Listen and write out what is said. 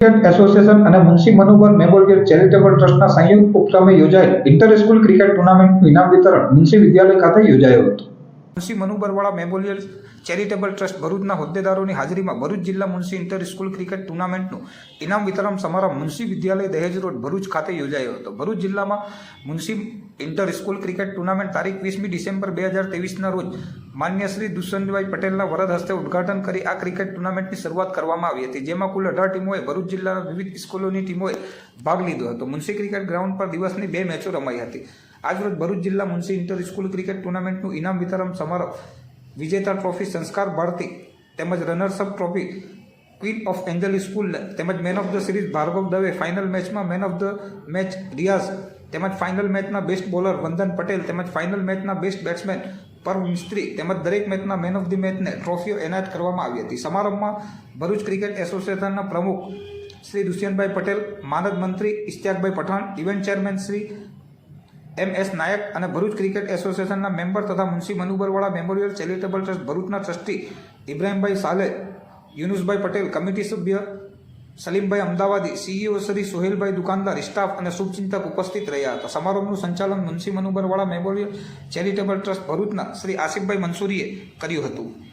Association અને Munshi Manubar memorial charitable ટ્રસ્ટના સંયુક્ત ઉપક્રમે યોજાયેલ ઇન્ટર સ્કૂલ ક્રિકેટ ટુર્નામેન્ટનું ઇનામ વિતરણ મુનશી વિદ્યાલય ખાતે યોજાયો હતો. Munshi Manubarwala memorial charitable trust ભરૂચના હોદ્દેદારોની હાજરીમાં ભરૂચ જિલ્લા મુનશી ઇન્ટર સ્કૂલ ક્રિકેટ ટુર્નામેન્ટનું ઇનામ વિતરણ સમારોહ મુનશી વિદ્યાલય દહેજ રોડ ભરૂચ ખાતે યોજાયો હતો. ભરૂચ જિલ્લામાં Munshi inter school cricket tournament તારીખ વીસમી ડિસેમ્બર બે હજાર તેવીસના રોજ માન્ય શ્રી દુષ્યંતભાઈ પટેલના વરદ હસ્તે ઉદ્ઘાટન કરી આ ક્રિકેટ ટુર્નામેન્ટની શરૂઆત કરવામાં આવી હતી, જેમાં કુલ અઢાર ટીમોએ ભરૂચ જિલ્લાના વિવિધ સ્કૂલોની ટીમોએ ભાગ લીધો હતો. મુનશી ક્રિકેટ ગ્રાઉન્ડ પર દિવસની બે મેચો રમાઈ હતી. આજરોજ ભરૂચ જિલ્લા મુનશી ઇન્ટર સ્કૂલ ક્રિકેટ ટુર્નામેન્ટનું ઇનામ વિતરણ સમારોહ વિજેતા ટ્રોફી સંસ્કાર ભારતી તેમજ runners up trophy queen of angels school તેમજ man of the series Bhargav Dave final મેચમાં man of the match Riyaz તેમજ ફાઇનલ મેચના બેસ્ટ બોલર વંદન પટેલ તેમજ ફાઇનલ મેચના બેસ્ટ બેટ્સમેન પર્વ મિસ્ત્રી તેમજ દરેક મેચના મેન ઓફ ધી મેચને ટ્રોફીઓ એનાયત કરવામાં આવી હતી. સમારંભમાં ભરૂચ ક્રિકેટ એસોસિએશનના પ્રમુખ શ્રી દુષ્યંતભાઈ પટેલ, માનદ મંત્રી Ishtiyaqbhai Pathan, event chairman Shri M S Nayak અને ભરૂચ ક્રિકેટ એસોસિએશનના મેમ્બર તથા Munshi Manubarwala memorial charitable trust ભરૂચના ટ્રસ્ટી ઇબ્રાહીમભાઈ સાલે, યુનુસભાઈ પટેલ, કમિટી સભ્ય સલીમભાઈ અમદાવાદી, સીઈઓ શ્રી સોહેલભાઈ દુકાનદાર, સ્ટાફ અને શુભચિંતક ઉપસ્થિત રહ્યા હતા. સમારોહનું સંચાલન Munshi Manubarwala memorial charitable trust ભરૂચના શ્રી આસિફભાઈ મંસૂરીએ કર્યું હતું.